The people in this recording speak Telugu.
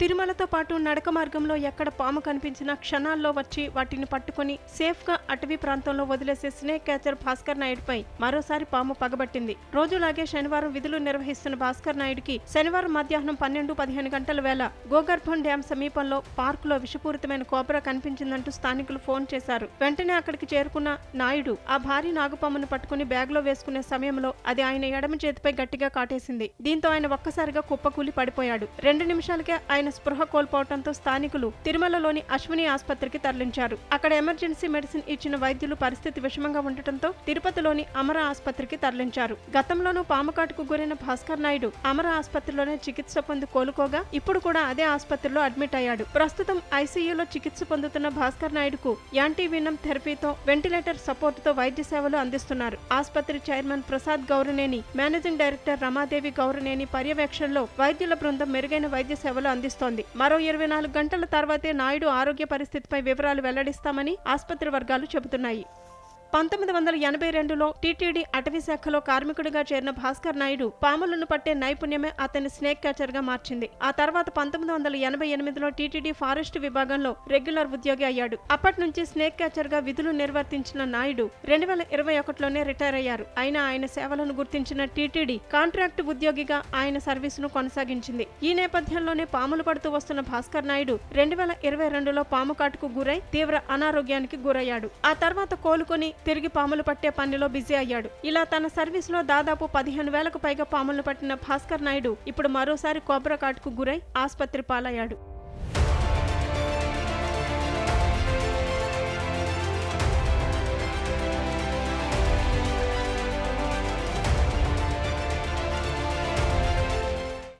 తిరుమలతో పాటు నడక మార్గంలో ఎక్కడ పాము కనిపించినా క్షణాల్లో వచ్చి వాటిని పట్టుకుని సేఫ్గా అటవీ ప్రాంతంలో వదిలేసే స్నేక్ క్యాచర్ భాస్కర్ నాయుడుపై మరోసారి పాము పగబట్టింది. రోజులాగే శనివారం విధులు నిర్వహిస్తున్న భాస్కర్ నాయుడుకి శనివారం మధ్యాహ్నం పన్నెండు పదిహేను గంటల వేళ గోగర్భం డ్యాం సమీపంలో పార్కులో విషపూరితమైన కోబ్రా కనిపించిందంటూ స్థానికులు ఫోన్ చేశారు. వెంటనే అక్కడికి చేరుకున్న నాయుడు ఆ భారీ నాగుపామును పట్టుకుని బ్యాగ్లో వేసుకునే సమయంలో అది ఆయన ఎడమ చేతిపై గట్టిగా కాటేసింది. దీంతో ఆయన ఒక్కసారిగా కుప్పకూలి పడిపోయాడు. రెండు నిమిషాలకే ఆయన స్పృహ కోల్పోవడంతో స్థానికులు తిరుమలలోని అశ్విని ఆసుపత్రికి తరలించారు. అక్కడ ఎమర్జెన్సీ మెడిసిన్ ఇచ్చిన వైద్యులు పరిస్థితి విషమంగా ఉండటంతో తిరుపతిలోని అమర ఆసుపత్రికి తరలించారు. గతంలోనూ పాముకాటుకు గురైన భాస్కర్ నాయుడు అమర ఆసుపత్రిలోనే చికిత్స పొంది కోలుకోగా ఇప్పుడు కూడా అదే ఆసుపత్రిలో అడ్మిట్ అయ్యాడు. ప్రస్తుతం ఐసీయూలో చికిత్స పొందుతున్న భాస్కర్ నాయుడుకు యాంటీవినం థెరపీతో వెంటిలేటర్ సపోర్ట్తో వైద్య సేవలు అందిస్తున్నారు. ఆసుపత్రి chairman Prasad Gouraneni managing director Ramadevi Gouraneni పర్యవేక్షణలో వైద్యుల బృందం మెరుగైన వైద్య సేవలు తెలుస్తోంది. మరో ఇరవై నాలుగు గంటల తర్వాతే నాయుడు ఆరోగ్య పరిస్థితిపై వివరాలు వెల్లడిస్తామని ఆసుపత్రి వర్గాలు చెబుతున్నాయి. పంతొమ్మిది వందల ఎనభై రెండులో టీటీడీ అటవీ శాఖలో కార్మికుడిగా చేరిన భాస్కర్ నాయుడు పాములను పట్టే నైపుణ్యమే అతన్ని స్నేక్ క్యాచర్గా మార్చింది. ఆ తర్వాత పంతొమ్మిది వందల ఎనభై ఎనిమిదిలో టీటీడీ ఫారెస్ట్ విభాగంలో రెగ్యులర్ ఉద్యోగి అయ్యాడు. అప్పటి నుంచి స్నేక్ క్యాచర్గా విధులు నిర్వర్తించిన నాయుడు రెండు వేల ఇరవై ఒకటిలోనే రిటైర్ అయ్యారు. అయినా ఆయన సేవలను గుర్తించిన టీటీడీ కాంట్రాక్ట్ ఉద్యోగిగా ఆయన సర్వీసును కొనసాగించింది. ఈ నేపథ్యంలోనే పాములు పడుతూ వస్తున్న భాస్కర్ నాయుడు రెండు వేల ఇరవై రెండులో పాము కాటుకు గురై తీవ్ర అనారోగ్యానికి గురయ్యాడు. ఆ తర్వాత కోలుకొని తిరిగి పాములు పట్టే పనిలో బిజీ అయ్యాడు. ఇలా తన సర్వీస్లో దాదాపు పదిహేను వేలకు పైగా పాములను పట్టిన భాస్కర్ నాయుడు ఇప్పుడు మరోసారి కోబ్రా కాటుకు గురై ఆసుపత్రి పాలయ్యాడు.